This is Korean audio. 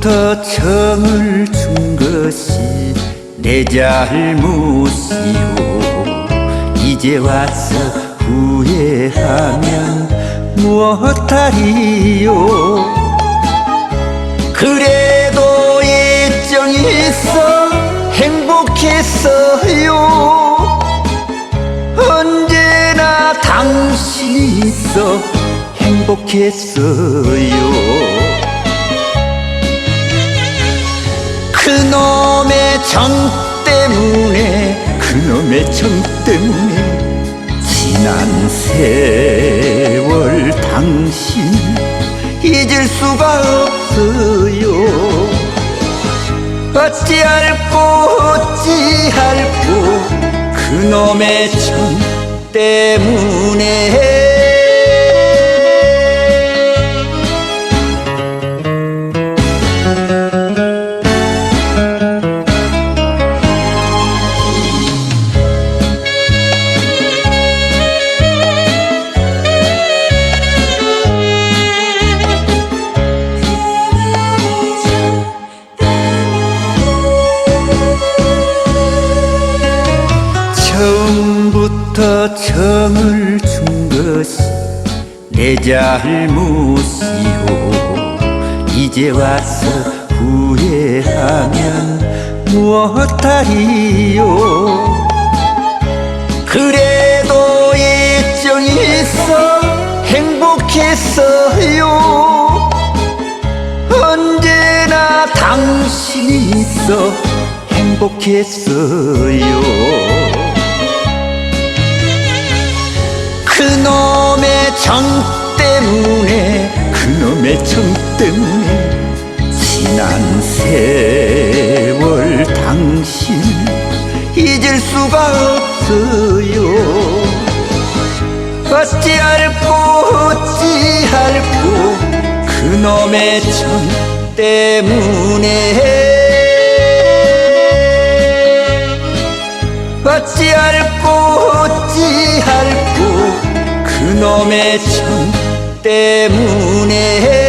처음부터 정을 준 것이 내 잘못이오. 이제 와서 후회하면 무엇하리요? 그래도 일정이 있어 행복했어요. 언제나 당신이 있어 행복했어요. 정 때문에 그놈의 정 때문에 지난 세월 당신 잊을 수가 없어요. 어찌할꼬 어찌할꼬 그놈의 정 때문에 처음부터 정을 준 것이 내 잘못이요 이제 와서 후회하면 무엇하리요? 그래도 있어 행복했어요. 언제나 당신이 있어 행복했어요 정 때문에 그놈의 정 때문에 지난 세월 당신 잊을 수가 없어요. 어찌할꼬 어찌할꼬 그놈의 정 때문에. 어찌할꼬 어찌할꼬 그놈의 정 때문에